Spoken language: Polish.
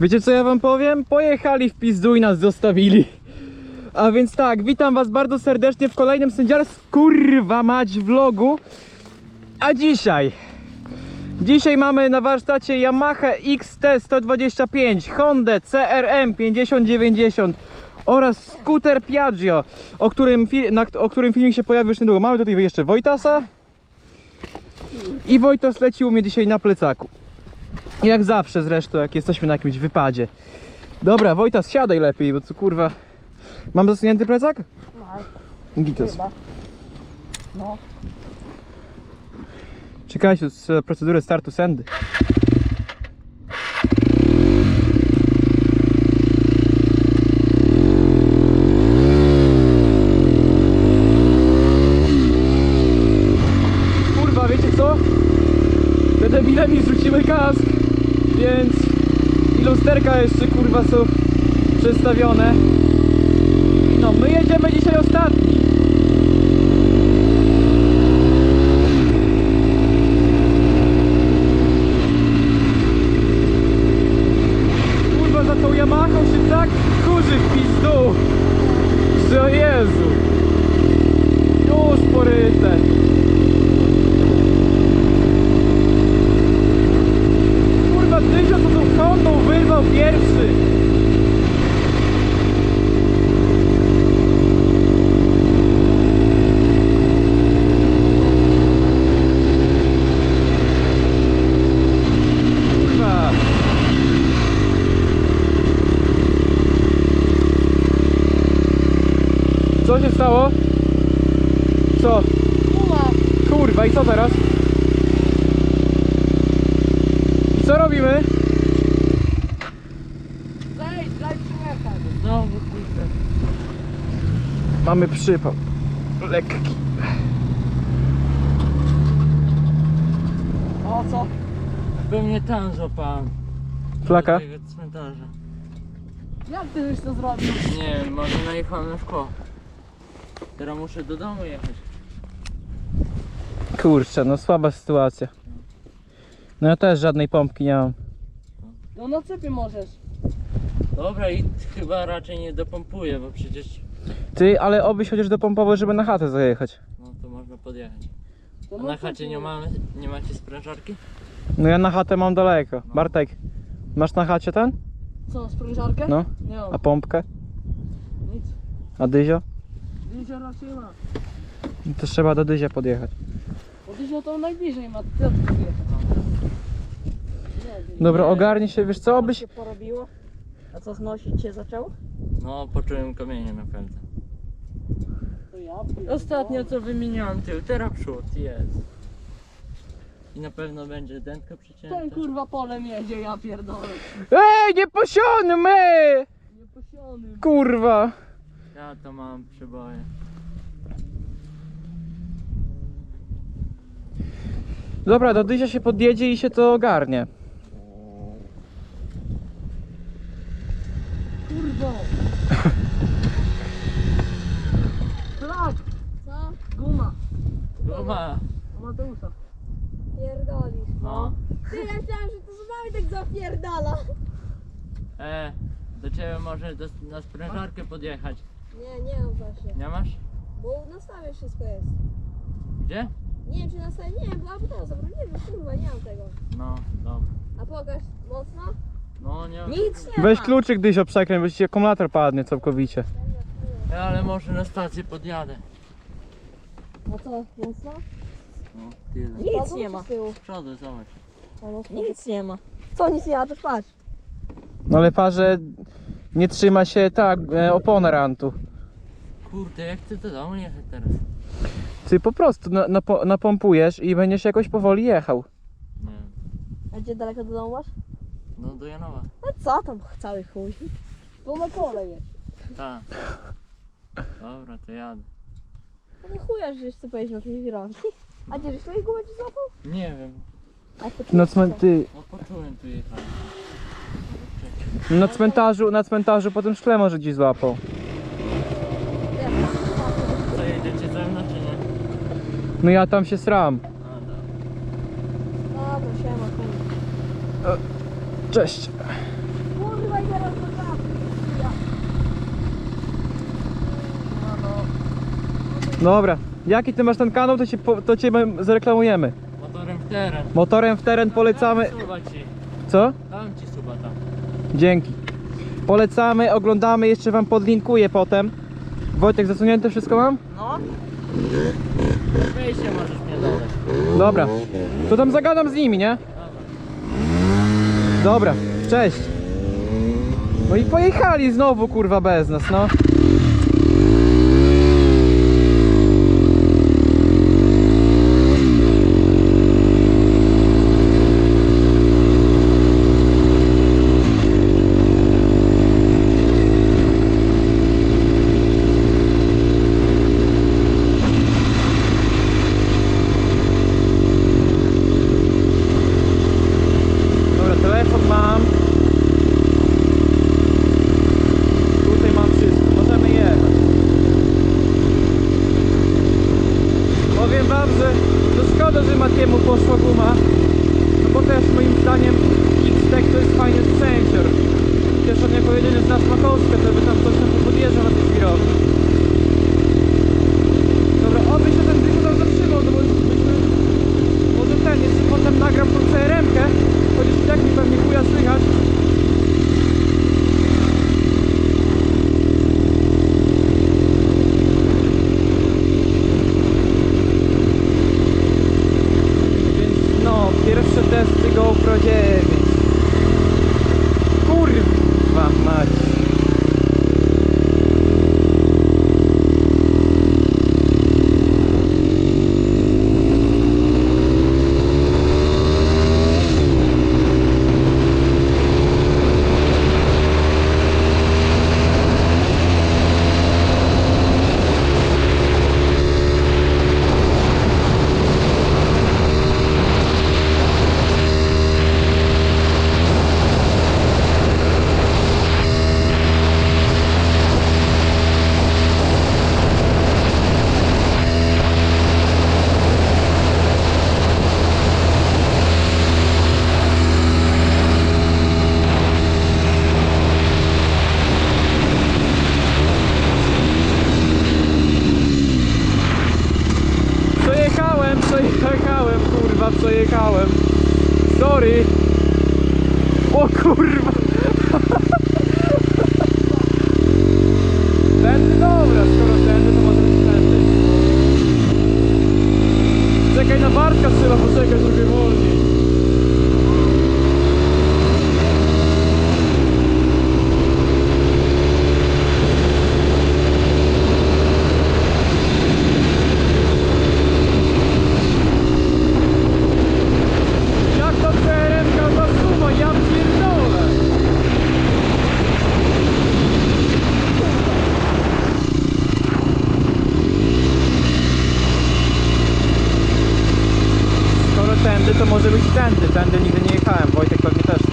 Wiecie co ja wam powiem? Pojechali w pizdu i nas zostawili. A więc tak, witam was bardzo serdecznie w kolejnym sędziarskim kurwa mać vlogu. A dzisiaj Dzisiaj mamy na warsztacie Yamaha XT125, Honda CRM 5090 oraz skuter Piaggio, o którym, na, o którym filmik się pojawi już niedługo. Mamy tutaj jeszcze Wojtasa i Wojtas leci u mnie dzisiaj na plecaku. Jak zawsze zresztą, jak jesteśmy na jakimś wypadzie. Dobra, Wojtas, siadaj lepiej, bo co kurwa... Mam zasunięty plecak? Gitos. No. Czekajcie, z procedury startu sendy. Kurwa, wiecie co? Te debile mi rzuciły kask, więc i lusterka jeszcze kurwa są przestawione. No, my jedziemy dzisiaj ostatni. Kurwa, za tą Yamahą się tak kurzy w pizdu, że o Jezu. Już poryte. Kurwa, Dyzio to tą Hondą wyrwał pierwszy. Kurwa. Co się stało? Co? Kurwa, i co teraz? I co robimy? Daj, daj przyjechać. Znowu kurde. Mamy przypał. Lekki. O co? By mnie tam złapałem. Flaka? Do tego cmentarza. Jak ty już to zrobił? Nie wiem, może najechałem na szkło. Teraz muszę do domu jechać. Kurczę, no słaba sytuacja. No ja też żadnej pompki nie mam. No na cepie możesz. Dobra i chyba raczej nie dopompuję, bo przecież Ty, ale obyś chociaż dopompował, żeby na chatę zajechać. no to można podjechać. To A na cepie chacie nie możesz. mamy, nie macie sprężarki? No ja na chatę mam daleko. Bartek, masz na chacie ten? Co, sprężarkę? No. Nie mam. A pompkę? Nic. A dyzio? Dyzio raczej ma. No To trzeba do dyzia podjechać. Bo Dyzio to najbliżej ma. Ty od tu jechał. Dobra, ogarnij się, wiesz co, obyś... się porobiło? A co znosić się zaczęło? No, poczułem kamienie na pędze. To ja pierdolę. Ostatnio co wymieniałem tył, teraz przód, jest. I na pewno będzie dętka przycięta. Ten kurwa polem jedzie, ja pierdolę. Ej, nie posiony my! Nieposiony. Kurwa! Ja to mam przyboje. Dobra, do dyzia się podjedzie i się to ogarnie. Kurwa. Flak. Co? Guma. Guma! Mateusza. Pierdolisz. No. Ty, ja myślałam, że to z nami tak zapierdala. E, do ciebie może do, na sprężarkę podjechać. Nie, nie mam właśnie. Nie masz? Bo na stawie wszystko jest. Gdzie? Nie wiem czy na stawie, nie wiem, bo albo teraz, dobra, nie wiem, kurwa, nie mam tego. No, dobra. A pokaż mocno? No nie mam. Nic nie Weź ma. kluczyk dyzio przekręć, bo ci akumulator padnie całkowicie. E, ale może na stację podjadę. A co, mocno? No, tyle. Nic nie ma. Z tyłu. Z przodu, zobacz. Nic nie ma. Co nic nie ma, to patrz. No ale parze nie trzyma się tak e, opona rantu. Kurde, jak ty do domu jechać teraz? Ty po prostu na, napo- napompujesz i będziesz jakoś powoli jechał. Nie. A gdzie daleko do domu masz? No do Janowa. No co tam, cały chuj. To na pole jest. Tak. Dobra, to jadę. No chuja, że jeszcze pojedziesz na tej wirowni. A gdzie, żeś twojej gumy ci złapał? Nie wiem. A to Na, cmen- ty, No poczułem tu jechać. Na cmentarzu, na cmentarzu po tym szkle może gdzieś złapał. Co jedziecie ze mną czy nie? No ja tam się sram. A, dobra. Dobra, siema. E, cześć. Kurwa, i no, no. Dobra. Jaki ty masz ten kanał, to, cię, to cię zreklamujemy. Motorem w teren. Motorem w teren polecamy. Co? Tak. Dzięki. Polecamy, oglądamy, jeszcze wam podlinkuję potem. Wojtek, zasunięte wszystko mam? No. Wyjście możesz mnie dodać. Dobra. To tam zagadam z nimi, nie? Dobra, cześć. No i pojechali znowu, kurwa, bez nas, no. GoPro 9 może być tędy, tędy nigdy nie jechałem, Wojtek pewnie też